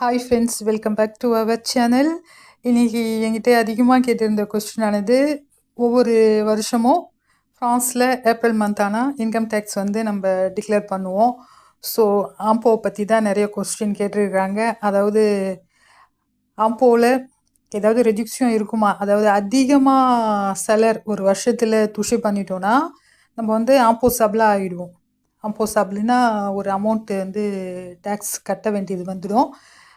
Hi friends welcome back to our channel இன்றைக்கி என்கிட்ட அதிகமாக கேட்டிருந்த கொஸ்டின் ஆனது ஒவ்வொரு வருஷமும் ஃப்ரான்ஸில் ஏப்ரல் மந்த் ஆனால் இன்கம் டேக்ஸ் வந்து நம்ம டிக்ளேர் பண்ணுவோம். ஸோ ஆம்போவை பற்றி தான் நிறைய கொஸ்டின் கேட்டிருக்கிறாங்க அதாவது ஆம்போவில் ஏதாவது ரெஜிக்ஷன் இருக்குமா? அதாவது அதிகமாக செலர் ஒரு வருஷத்தில் துஷி பண்ணிட்டோன்னா நம்ம வந்து ஆம்போ சப்ளாக ஆகிடுவோம் ஆம்போ சப்ளினா ஒரு அமௌண்ட்டு வந்து டேக்ஸ் கட்ட வேண்டியது வந்துடும்.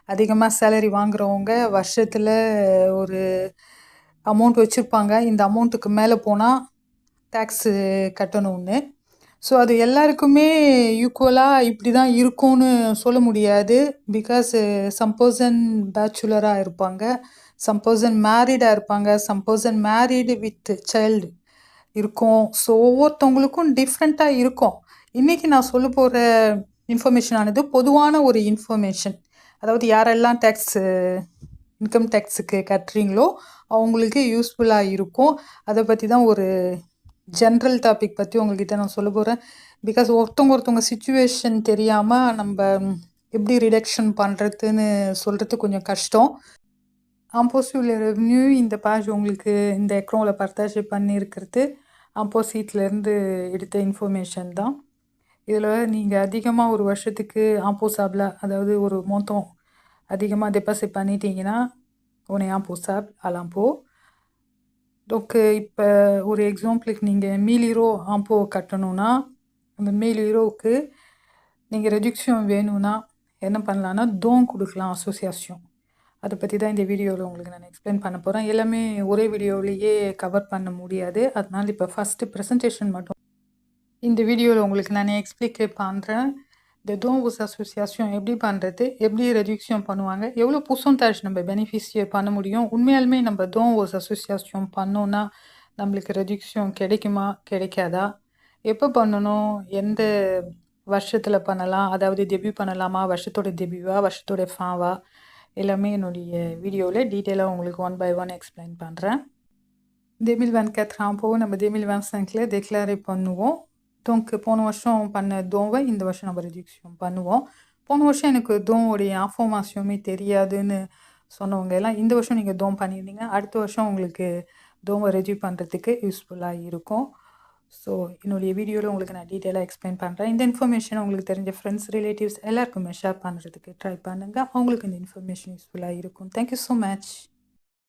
அதிகமாக சேலரி வாங்குறவங்க வருஷத்தில் ஒரு அமௌண்ட் வச்சுருப்பாங்க. இந்த அமௌண்ட்டுக்கு மேலே போனால் டேக்ஸு கட்டணும்னு. ஸோ அது எல்லாருக்குமே ஈக்குவலாக இப்படி தான் இருக்கும்னு சொல்ல முடியாது. பிகாஸ் சம்போசன் பேச்சுலராக இருப்பாங்க. சம் மேரீடாக இருப்பாங்க. சம்போசன் மேரீடு வித் சைல்டு இருக்கும். ஸோ ஒவ்வொருத்தவங்களுக்கும் டிஃப்ரெண்ட்டாக இருக்கும். இன்றைக்கி நான் சொல்ல போகிற இன்ஃபர்மேஷன் ஆனது பொதுவான ஒரு இன்ஃபர்மேஷன் அதாவது யாரெல்லாம் டேக்ஸு இன்கம் டேக்ஸுக்கு கட்டுறீங்களோ அவங்களுக்கு யூஸ்ஃபுல்லாக இருக்கும். அதை பற்றி தான் ஒரு ஜென்ரல் டாபிக் பற்றி உங்கள்கிட்ட நான் சொல்ல போகிறேன் பிகாஸ் ஒருத்தவங்க ஒருத்தவங்க சுச்சுவேஷன் தெரியாமல் நம்ம எப்படி ரிடக்ஷன் பண்ணுறதுன்னு சொல்கிறது கொஞ்சம் கஷ்டம். ஆப்போசிட்ல ரெவன்யூ இந்த பேஜ் உங்களுக்கு இந்த எக்ரோவில் பர்தாஜ் பண்ணியிருக்கிறது. ஆப்போசிட்லேருந்து எடுத்த இன்ஃபர்மேஷன் தான். இதில் நீங்கள் அதிகமாக ஒரு வருஷத்துக்கு ஆப்போசாப்பில் அதாவது ஒரு மொத்தம் அதிகமாக டெபாசிட் பண்ணிட்டீங்கன்னா உன்னை ஆப்போசாப் அலாம்போ டோக்கு இப்போ ஒரு எக்ஸாம்பிளுக்கு நீங்கள் மீல் ஹீரோ ஆம்போ கட்டணும்னா அந்த மீல் ஹீரோவுக்கு நீங்கள் ரெஜிக்ஷன் வேணும்னா என்ன பண்ணலான்னா தோன் கொடுக்கலாம் அசோசியேஷன் அதை பற்றி தான் இந்த வீடியோவில் உங்களுக்கு நான் எக்ஸ்பிளைன் பண்ண போகிறேன் எல்லாமே ஒரே வீடியோவிலேயே கவர் பண்ண முடியாது. அதனால் இப்போ ஃபஸ்ட்டு ப்ரெசன்டேஷன் மட்டும் இந்த வீடியோவில் உங்களுக்கு நான் எக்ஸ்பிளிக் பண்ணுறேன் இந்த டோன்வஸ் அசோசியேஷன் எப்படி பண்ணுறது எப்படி ரெஜிக்ஷன் பண்ணுவாங்க? எவ்வளோ புசன்டாஜ் நம்ம பெனிஃபிஷியர் பண்ண முடியும்? உண்மையாலுமே நம்ம டோன்வஸ் அசோசியேஷன் பண்ணோன்னா நம்மளுக்கு ரெடியூக்ஷன் கிடைக்குமா? கிடைக்காதா? எப்போ பண்ணணும்? எந்த வருஷத்தில் பண்ணலாம்? அதாவது டெபியூ பண்ணலாமா? வருஷத்தோட டெபியூவா வருஷத்தோட ஃபாவா எல்லாமே என்னுடைய வீடியோவில் டீட்டெயிலாக உங்களுக்கு ஒன் பை ஒன் எக்ஸ்பிளைன் பண்ணுறேன் டெமில் வேன் கேட்ராம்போ நம்ம டெமில் வேன் சங்கில் டெக்ளாரே பண்ணுவோம். டோங்க் போன வருஷம் பண்ண தோவை இந்த வருஷம் நம்ம ரெஜிக்ஷன் பண்ணுவோம். போன வருஷம் எனக்கு தோவோடைய இன்ஃபர்மேஷனுமே தெரியாதுன்னு சொன்னவங்க எல்லாம் இந்த வருஷம் நீங்கள் தோம் பண்ணியிருந்தீங்க அடுத்த வருஷம் உங்களுக்கு தோவை ரெஜி பண்ணுறதுக்கு யூஸ்ஃபுல்லாக இருக்கும். ஸோ என்னுடைய வீடியோவில் உங்களுக்கு நான் டீட்டெயிலாக எக்ஸ்பிளைன் பண்ணுறேன் இந்த இன்ஃபர்மேஷன் உங்களுக்கு தெரிஞ்ச ஃப்ரெண்ட்ஸ் ரிலேட்டிவ்ஸ் எல்லாருக்குமே ஷேர் பண்ணுறதுக்கு ட்ரை பண்ணுங்கள் அவங்களுக்கு இந்த இன்ஃபர்மேஷன் யூஸ்ஃபுல்லாக இருக்கும். Thank you so much